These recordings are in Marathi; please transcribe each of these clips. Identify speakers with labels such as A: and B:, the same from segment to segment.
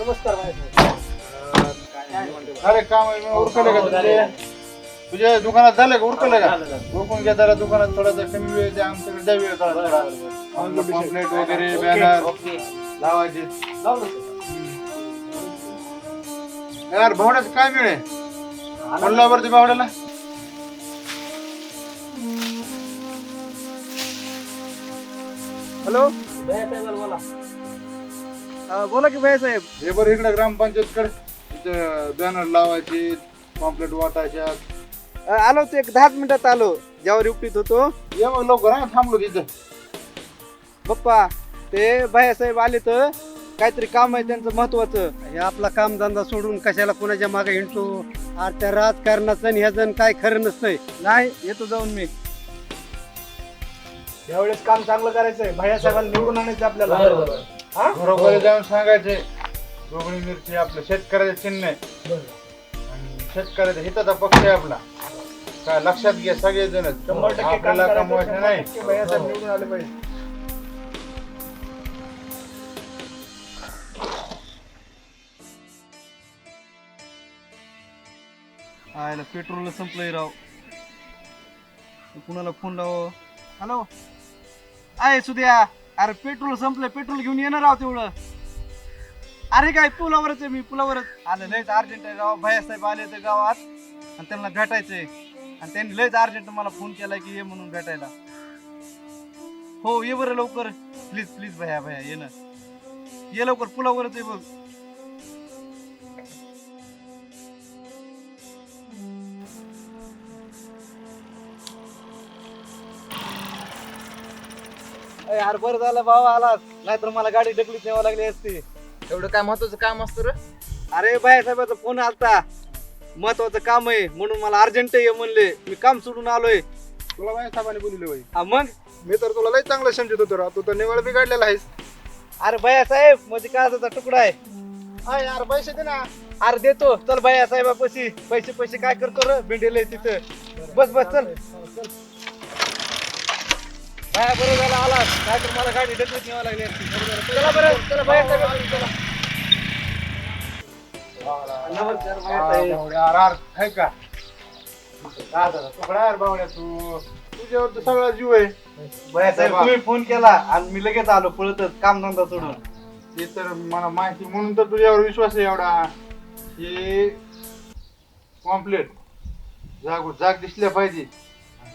A: नमस्कार भाई.
B: अरे काम आहे, मग उरकले का तुझे तुझ्या दुकानात झालं का? उरकलं का. उरकून घ्या जरा दुकानात थोडासा कमी वेळ द्या आमच्याकडे द्या वेळ थोडा थोडा. पॉम्पलेट वगैरे बॅनर लावायचे. यार भावड्याचं काय मिळे म्हणल्यावरती भावड्याला?
C: हॅलो?
A: बोला.
C: अ, बोला की भाई साहेब.
B: हे बरं इकडे ग्रामपंचायत कडे तिथं बॅनर लावायचे पॉम्पलेट वाटायच्या.
C: अ, आलो ते एक दहाच मिनिटात आलो. ज्यावर उपटीत होतो.
B: ये मग लवकर हा थांबलो तिथं
C: पप्पा ते भाई साहेब आले तर काहीतरी काम आहे त्यांचं महत्वाचं. हे आपला काम धंदा सोडून कशाला कोणाच्या मागे हिंडतो? आज त्या राजकारणाचं आणि ह्याचं काय खरं नसतंय. नाही येतो जाऊन मी.
D: यावेळेस काम चांगलं करायचंय. भैया साहेबांना निवडून आणायचं आपल्याला.
A: बरोबर?
B: घरोघरी जाऊन सांगायचे दोघणी मिरची आपलं शेतकऱ्याचं चिन्ह आहे. आणि शेतकऱ्याचा हिताचा पक्ष आहे आपला. काय लक्षात घ्या सगळेजण.
D: शंभर टक्के काम
B: आपल्याला कमवायचं नाही.
D: निवडून आले पाहिजे.
C: आयला पेट्रोल संपलंय राव. कुणाला फोन लाव हॅलो आहे सुद्या. अरे पेट्रोल संपलं पेट्रोल घेऊन येणार आहोत तेवढं अरे काय पुलावरच आहे मी पुलावरच. आलं लयच अर्जंट आहे गावात. भैयासाहेब आले तर गावात. आणि त्यांना भेटायचंय. आणि त्यांनी लयच अर्जंट मला फोन केला की ये म्हणून भेटायला. हो ये बरं लवकर. प्लीज प्लीज भैया भैया ये ना. ये लवकर पुलावरच आहे बघ. यार बरं झालं भावा आलास. नाहीतर मला गाडी ढकलीत न्यावं लागली असती.
E: एवढं काय महत्वाचं काम असतं रे?
C: अरे बाय साहेबाचा फोन आलता. महत्वाचं काम आहे म्हणून मला अर्जंट ये म्हणले. मी काम सोडून आलोय.
D: तुला माझ्या साहेबांनी बोलले बाई
C: हा मग?
D: मी तर तुला लय चांगलं समजत होतो राव तू तर निवड बिघडलेला आहेस.
C: अरे भैया साहेबमध्ये काळजाचा तुकडा आहे.
D: हा यार पैसे दे ना.
C: अरे देतो. चल भैया साहेबापाशी. पैसे पैसे काय करतो रे भेंडेले तिथं. बस बस चल. भैया बरं झालं आला. काय तर मला गाडी ढकलत न्यावं लागली असती. चला बरं चला साहेब चला
B: तू तुझ्यावर तर सगळा जीव आहे
C: भैया साहेब तुम्ही फोन केला आणि मी लगेच आलो पळतच काम धंदा सोडून.
B: ते तर मला माहिती म्हणून तर तुझ्यावर विश्वास आहे एवढा. हे कॉम्प्लेट जागो जाग दिसल्या पाहिजे.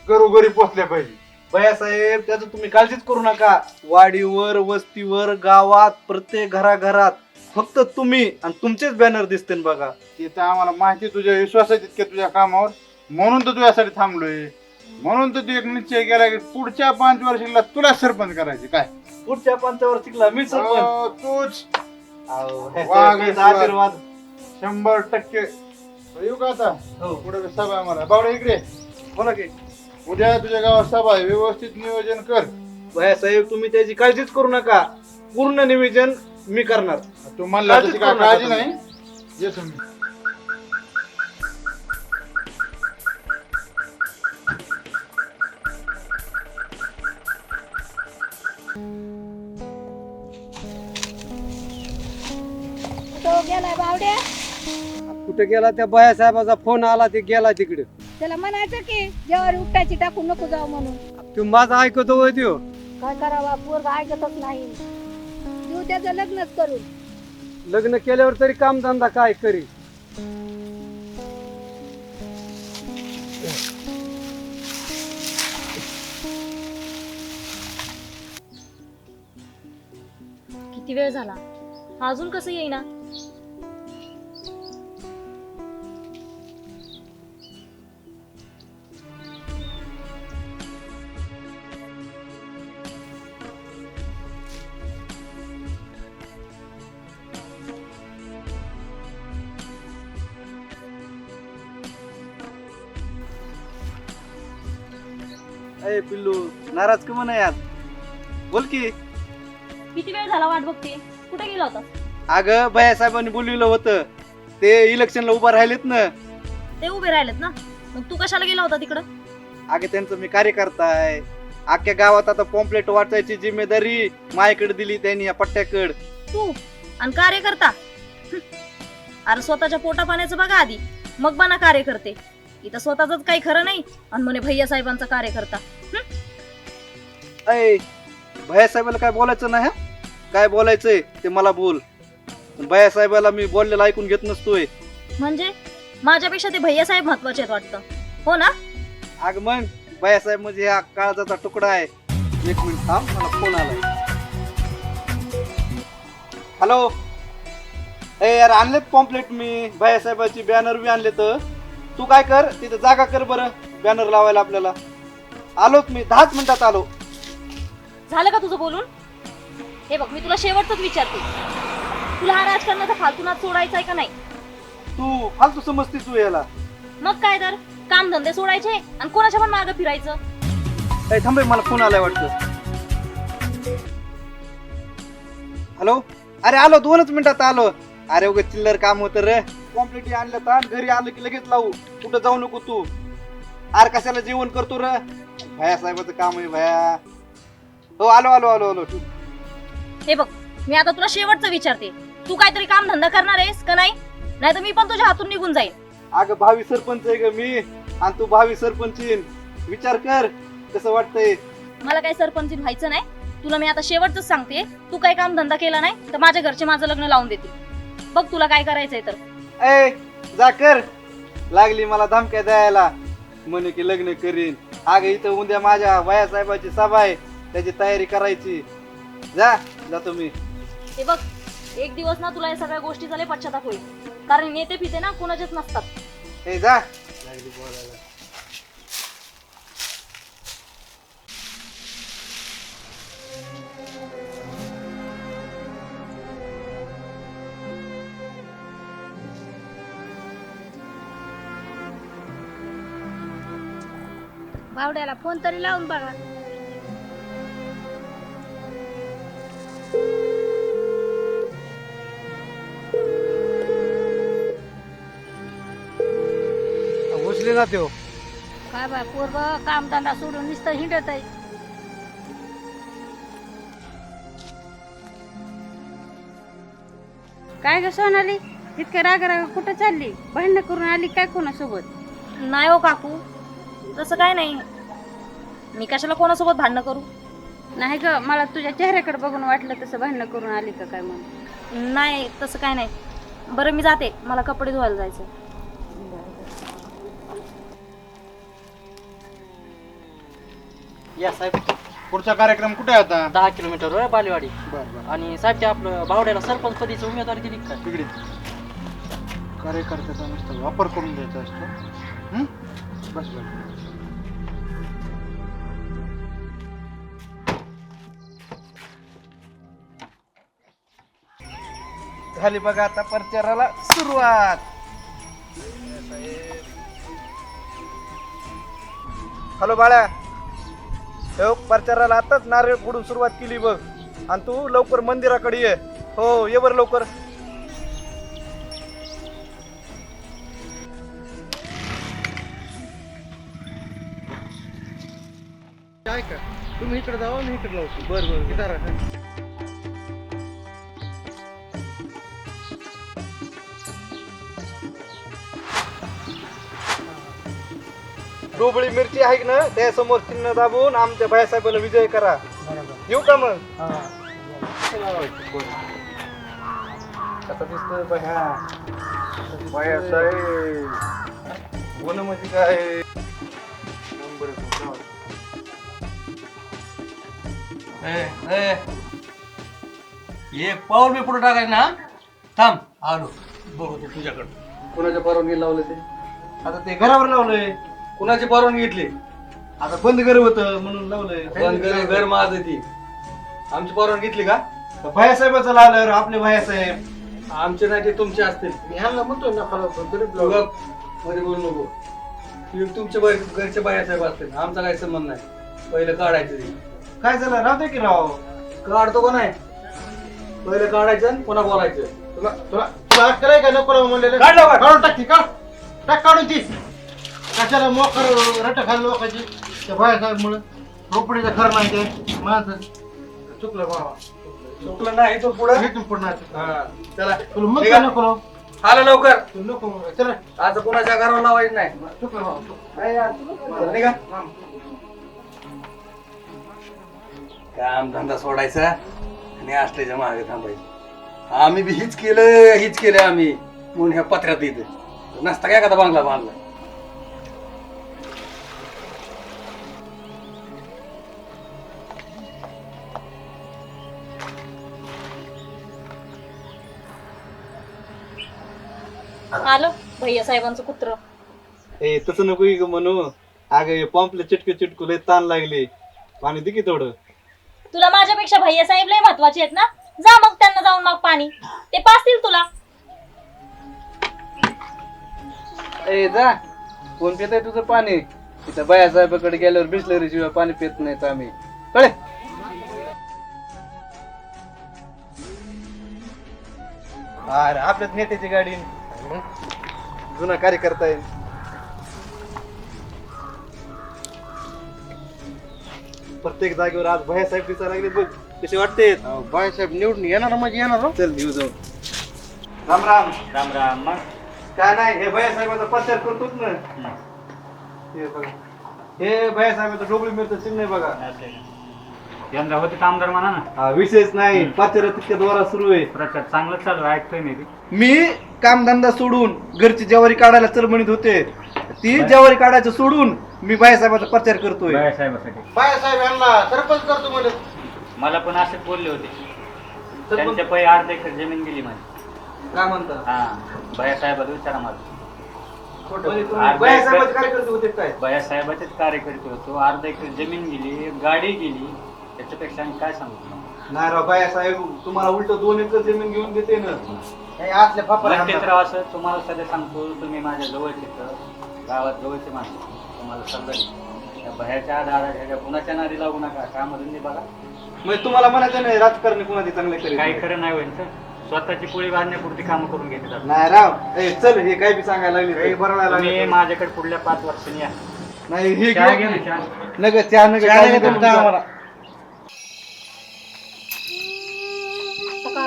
B: घरोघरी पोचल्या पाहिजे.
C: भैया साहेब त्याचं तुम्ही काळजीच करू नका. वाडीवर वस्तीवर गावात प्रत्येक घराघरात फक्त तुम्ही आणि तुमचेच बॅनर दिसतील बघा.
B: ते तर आम्हाला माहिती तुझ्या विश्वास आहे तितक्या तुझ्या कामावर. म्हणून तर तुझ्यासाठी थांबलोय. म्हणून तर तू एक निश्चय केला की पुढच्या पाच वर्षाला तुला सरपंच करायचे काय?
C: पुढच्या पंचावर शिकला मी सरपंच.
B: अहो, तूच.
C: अहो, साहेब, तुमचा. आशीर्वाद.
B: शंभर टक्के. येऊ का आता?
C: हो.
B: पुढे सभा आहे मला बावडा इकडे
C: बोला की.
B: उद्या तुझ्या गावात सभा आहे. व्यवस्थित नियोजन कर.
C: भैया साहेब तुम्ही त्याची काळजीच करू नका. पूर्ण नियोजन मी करणार.
B: तू म्हणला
C: काळजीच
B: तशी काय
C: करू नका
B: काळजी
C: तुम्ही.
B: नाही? ये तुम्ही.
F: तो गेलाय बावड्या?
C: कुठे गेला त्या भैया साहेबाचा फोन आला ते गेला तिकडे.
F: त्याला म्हणायचं की जेव्हा उपटाची टाकू नको जाऊ म्हणून.
C: तू माझा ऐकतो होय त्यो.
F: काय करावा पोरग ऐकतच नाही. जीव त्याचं लग्नच करून
C: लग्न केल्यावर तरी काम धंदा काय करी?
G: किती वेळ झाला? अजून कसं येईना?
C: अय पिल्लू नाराज का म्हणा यार? बोल की.
G: किती वेळ झाला वाट बघते? कुठे गेला होता?
C: अगं भैया साहेबांनी बोलविलं होतं. ते इलेक्शनला उभा राहिलेत ना.
G: ते उभे राहिलेत ना? मग तू कशाला गेला होता तिकडं?
C: अगं त्यांचं मी कार्यकर्ता आहे. अख्ख्या गावात आता पॉम्पलेट वाचायची जिम्मेदारी माझ्याकडे दिली त्यांनी या पट्ट्याकड.
G: तू आणि कार्यकर्ता? अरे स्वतःच्या पोटा पाण्याचं बघा आधी. मग बना कार्य करते इथं स्वतःच काही खरं नाही. आणि म्हणे भैया साहेबांचा कार्य करता
C: अय भैया साहेबाला काय बोलायचं नाही हा? काय बोलायचंय ते मला बोल. भैया साहेबाला मी बोललेलं ऐकून घेत नसतोय.
G: म्हणजे? माझ्यापेक्षा ते भैया साहेब महत्त्वाचे आहेत वाटतं. हो ना?
C: अग मग भैया साहेब म्हणजे हा काळजाचा तुकडा आहे. एक मिनिट थांब मला फोन आलाय. हॅलो ए यार आणलेत पॉम्पलेट मी. भैया साहेबाची बॅनर बी आणले तर तू काय कर तिथं जागा कर बरं बॅनर लावायला आपल्याला. आलोच मी दहाच मिनिटात आलो.
G: झालं का तुझं बोलून? हे बघ मी तुला शेवटच विचारते. तुला हा राजकारणाचा फालतूनात सोडायचा आहे का नाही?
C: तू फालतू समजते तू याला.
G: मग काय तर? काम धंदे सोडायचे आणि कोणाच्या पण मागं फिरायचं.
C: ए थांबे मला फोन आलाय वाटतं. हॅलो? अरे आलो दोनच मिनिटात आलो. अरे उगा चिल्लर काम होतं रे. कॉम्प्लिटी आणलं तर घरी आलं की लगेच लावू. कुठं जाऊ नको तू. अरे कशाला जेवण करतो रे? भया साहेबाचं काम आहे भया. हो आलो आलो आलो आलो.
G: हे बघ मी आता तुला शेवटचं विचारते. तू काहीतरी काम धंदा करणार आहेस का नाही? नाही तर मी पण तुझ्या हातून निघून जाईन.
C: अगं भावी सरपंच आहे ग मी. आणि तू भावी सरपंच विचार कर कसं वाटतंय.
G: मला काही सरपंच व्हायचं नाही. तुला मी आता शेवटच सांगते. तू काही काम धंदा केला नाही तर माझ्या घरचे माझं लग्न लावून देतील. बघ तुला काय करायचंय तर.
C: ए जा कर. लागली मला धमक्या द्यायला. म्हणे की लग्न करीन. अगं इथं उद्या माझ्या वया साहेबाची सभा आहे. त्याची तयारी करायची. जा जातो मी.
G: हे बघ एक दिवस ना तुला या सगळ्या गोष्टी झाले पश्चाताप होईल. कारण नेते फिते ना कुणाचेच नसतात.
C: ए जा. लागली बोलायला
F: बावड्याला फोन तरी लावून बघा.
C: उचले ना त्यो
F: काय बाय पोरग कामधंदा सोडून नुसतं हिंडत आहे.
H: काय ग सोनाली? इतकं राग राग कुठं चालली? भांडणं करून आली काय कोणासोबत?
G: नाही हो काकू. तसं काय नाही. मी कशाला कोणासोबत भांडणं करू?
H: नाही ग मला तुझ्या चेहऱ्याकडे बघून वाटलं तसं भांडणं करून आली का काय म्हणून.
G: नाही तसं काय नाही. बरं मी जाते. मला कपडे धुवायला जायचं
A: या साहेब
B: पुढचा कार्यक्रम कुठे आहे आता?
A: दहा किलोमीटर वर बालेवाडी.
B: बर बर.
A: आणि साहेब ते आपलं बावड्याला सरपंच पदीची उमेदवारी दिली का?
B: तिकडे. कार्यकर्त्याचा नुसता वापर करून द्यायचा असतो? बस
C: झाली बघा आता प्रचाराला सुरुवात. हॅलो बाळा हो प्रचाराला आताच नारळ फोडून सुरुवात केली बघ. आणि तू लवकर मंदिराकडे ये. हो ये बरं लवकर.
D: काय का? तुम्ही इकडे जावा मी इकडे लावतो. बरं बरं गिटार
C: डोबळी मिरची आहे ना त्या समोर चिन्ह दाबून आमच्या भाईसाहेबाला विजय करा. येऊ का मग? कसा दिसतोय बघा. भाईसाहेब कोण म्हणजे काय?
A: एक पाऊल मी पुढे टाकायचं ना थांब आलो. बघतो तुझ्याकडं.
C: कुणाच्या परवानगी लावलं ते? आता ते घरावर लावलंय. कुणाची परवानगी घेतली? आता बंद घर होत म्हणून लावलंय.
I: बंद घर घर माझं ती. आमची परवानगी घेतली का?
C: भायासाहेबाचं लावलं आपले भायासाहेब.
I: आमचे नाही ते तुमचे असतील.
D: मी ह्यांना म्हणतो ना खरं
I: तू मध्ये बोलू नको. ते तुमचे बाई- घरचे बायासाहेब असतील. आमचा काही संबंध नाही. पहिलं काढायचं ते.
C: काय झालं? राहू दे की राव.
I: काढतो का नाही? पहिलं काढायचं आणि पुन्हा बोलायचं.
D: तुला तुला तुला अक्कल आहे का नको राव म्हणलेलं?
I: काढ लवकर.
D: काढून टाक ती काढ. टाक काढून ती. कशाला मोकर रट खाल्लं लोकांची? त्या बाहेर मुळे रोपडीचं खरं नाही ते. माझं चुकलं बाबा.
I: चुकलं नाही तो पुढं?
D: इथून पुढं नाही चुकलं.
I: हा, चला.
D: तुला मग. काय नको?
I: आलं लवकर.
D: तू नको चला.
I: आता कोणाच्या घरावर लावायचं नाही.
D: चुकलं बाबा चुकलं.
I: नाही यार, चला, निघा. काम धंदा सोडायचा आणि आष्ट्याच्या मागे थांबायचं. आम्ही बी हीच केलं हीच केलं आम्ही. म्हणून ह्या पत्र्यात येते नसता काय एखादा बांगला बांधला.
G: आलो भैया साहेबांचं कुत्र.
C: ए तसं नको म्हणू. अगं पंपले चिटके चिटकू लय ताण लागले. पाणी दे की थोडं.
G: तुला माझ्यापेक्षा भैया साहेब लय महत्त्वाचे आहेत ना? जा मग त्यांना जाऊन माग पाणी. ते पाचतील तुला.
C: ए जा. कोण पित तुझं पाणी? तिथं बाया साहेबाकडे गेल्यावर बिसलरी शिवाय पाणी पित नाहीत आम्ही. कळे अरे आपल्याच नेत्याची गाडी. जुना कार्यकर्ता आहे. प्रत्येक जागेवर आज भैया साहेब दिसा लागले बघ कसे वाटते?
D: बाळासाहेब निवडून येणार म्हणजे येणार हो.
C: चल घेऊ जाऊ. राम राम.
A: राम राम. मग?
C: काय नाही हे भैया साहेबाचा प्रचार करतोच ना. हे बघा. हे भैया साहेबाचं डोबळी मिळतं चिन्ह आहे बघा.
A: यंदा होते कामदार म्हणा ना.
C: हा, विशेष नाही. प्रचार तितक्या द्वारा सुरू आहे.
A: प्रचार चांगलंच चालू आहे, ऐकतोय मी.
C: मी कामधंदा सोडून घरची ज्वारी काढायला चल म्हणत होते. ती ज्वारी काढायचं सोडून मी भैया साहेबाचा प्रचार करतोय.
A: बाळासाहेबासाठी.
D: बाळासाहेब यांना सरपंच करतो म्हणजे
A: मला पण असेच बोलले होते. त्यांच्या पै अर्ध एकर जमीन गेली माझी.
C: काय म्हणता?
A: हा भैयासाहेबाला विचारा माझं
C: म्हणजे तुम्ही. भैया साहेबाचे कार्यकर्ते होते काय?
A: भैयासाहेबाचेच कार्यकर्ते होतो. अर्ध एकर जमीन गेली गाडी गेली. त्याच्यापेक्षा आणि काय सांगू तुम्हाला?
C: नाही राव भैया साहेब तुम्हाला उलट दोन एकर जमीन घेऊन देते ना.
D: हे असले फापर
A: मला असं तुम्हाला सध्या सांगतो. तुम्ही माझ्या जवळचे तर. गावात जवळचे माणसं. तुम्हाला सगळं त्या भयाच्या दादा ह्याच्या कुणाच्या नादी लागू नका कामधून नाही बघा.
C: म्हणजे तुम्हाला म्हणायचं नाही राजकारणी कोणाचे चांगले
A: काही
C: करेल
A: खरं नाही होईल स्वतःची पोळी बांधण्यापुरती कामं करून घेतात
C: नाही राव. ए चल हे काय बी सांगायला लागले हे बरोबर
A: तुम्ही माझ्याकडे पुढल्या पाच वर्षांनी या.
C: नाही हे
A: चहा
C: घेऊ.
A: घे ना, चहा.
C: नग चहा नग
D: चहा
C: काय
D: नका
C: नका
D: तुमचा आम्हाला.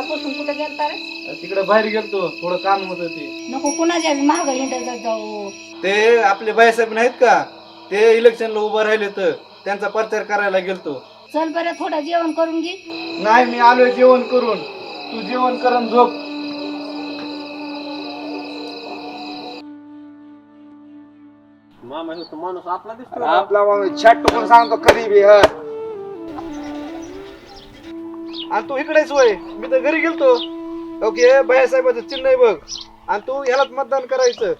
F: कुठे गेलता रे?
C: तिकडे बाहेर गेलतो थोडं काम होत ते.
F: नको कुणाच्या महाग हिंडत जाऊ?
C: ते आपले बायसाहेब नाहीत का? ते इलेक्शनला उभं राहिले तर त्यांचा प्रचार करायला गेलतो.
F: चल बरं थोडं जेवण करून घे.
C: नाही मी आलोय जेवण करून. तू जेवण करून झोप.
D: माणूस आपला दिसतो
C: आपला माणूस छाट टोकून सांगतो कधी बी हा. आणि तू इकडेच होय मी तर घरी गेलतो. ओके बायासाहेबाचं चिन्ह आहे बघ. आणि तू ह्यालाच मतदान करायचं.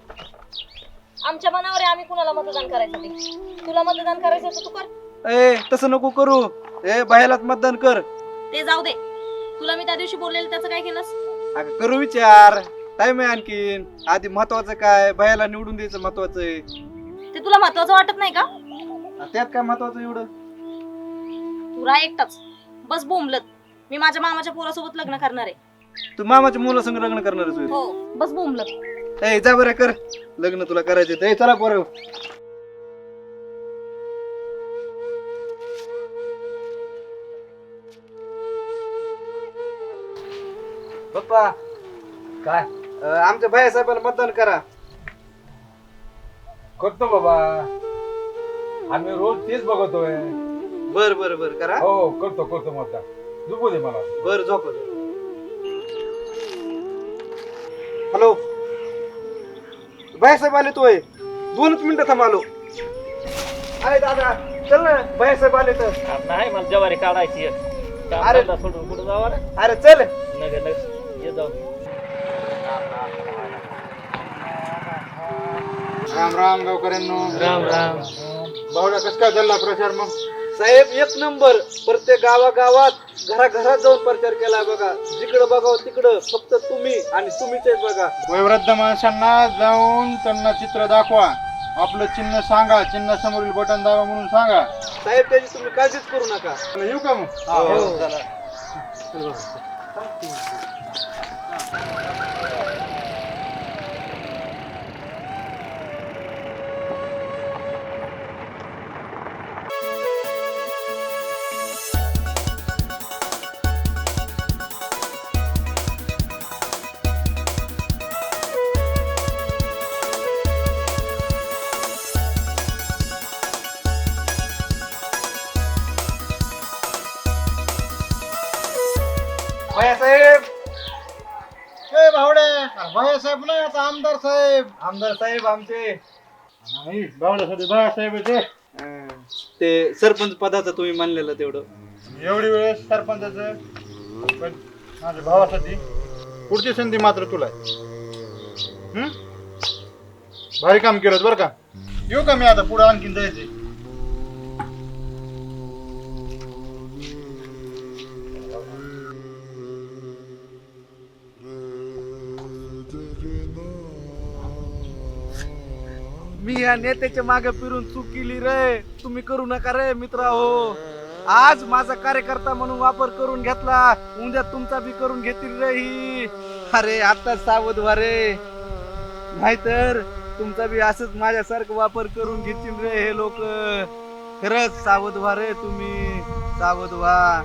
G: आमच्या मनावर आहे आम्ही कुणाला मतदान करायचं ते. तुला मतदान करायचं तर तू कर.
C: ए तसं नको करू. ए बायालाच मतदान कर.
G: ते जाऊ दे. तुला मी त्या दिवशी बोललेलं त्याचं काय केलंस?
C: अगं करू विचार. टाइम आहे आणखीन. आधी महत्वाचं काय? बायाला निवडून द्यायचं महत्वाचं आहे.
G: ते तुला महत्वाचं वाटत नाही का?
C: आणि त्यात काय महत्वाचं एवढं?
G: तू राह एकटाच. बस बोंबलत. मी माझ्या मामाच्या पोरासोबत लग्न करणार आहे.
C: तू मामाच्या मुलासंग लग्न करणारच होय?
G: हो बस बोंबलत
C: ए जा बरं कर. लग्न तुला करायचं ए चला पोरं. पप्पा
I: काय?
C: अं, आमच्या भैया साहेबाला मतदान करा.
B: करतो बाबा. आम्ही रोज तेच बघतोय.
C: बर बर बर करा.
B: हो करतो करतो मतदान. झोपू दे मला.
C: बर झोप. हॅलो. भैया साहेब आले तोय. दोनच मिनिटं थांब आलो. अरे दादा चल ना. भैया साहेब आले तर.
A: नाही मला जवारी काढायची
C: अरे.
A: सोडून कुठं जावा
C: अरे चल.
A: नगर ये जाऊ.
B: राम राम गावकऱ्यांनो.
A: राम राम.
B: भावड्या कस काय चालला प्रचार मग?
C: साहेब एक नंबर. प्रत्येक गावागावात घराघरात जाऊन प्रचार केलाय बघा. जिकडं बघावं तिकडं. फक्त तुम्ही आणि तुम्हीच आहेत बघा.
B: वयोवृद्ध माणसांना जाऊन त्यांना चित्र दाखवा. आपलं चिन्ह सांगा. चिन्ह समोरील बटन दाबा म्हणून सांगा.
C: साहेब त्याची तुम्ही काळजीच करू नका.
B: येऊ का मग?
C: हो. भैयासाहेब
B: आता आमदार साहेब.
C: आमदार साहेब आमचे.
B: नाही ते
C: अं, ते सरपंच पदाचं तुम्ही म्हणलेलं तेवढं.
B: एवढी वेळेस सरपंचाचं पण माझ्या भावासाठी पुढची संधी मात्र तुला आहे. हं? भारी काम केलं बरं का? येऊ का मी आता? पुढे आणखीन जायचे
C: या नेत्याच्या मागे फिरून चूक केली रे. तुम्ही करू नका रे मित्रा हो आज माझा कार्यकर्ता म्हणून वापर करून घेतला. उद्या तुमचा बी करून घेतील रे ही. अरे आता सावध व्हा रे. नाहीतर तुमचा बी असंच माझ्यासारखं वापर करून घेतील रे हे लोक. खरंच सावध व्हा रे तुम्ही. सावध व्हा.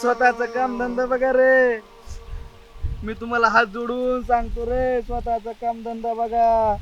C: स्वतःच काम धंदा बघा रे. मी तुम्हाला हात जोडून सांगतो रे स्वतःचा काम धंदा बघा.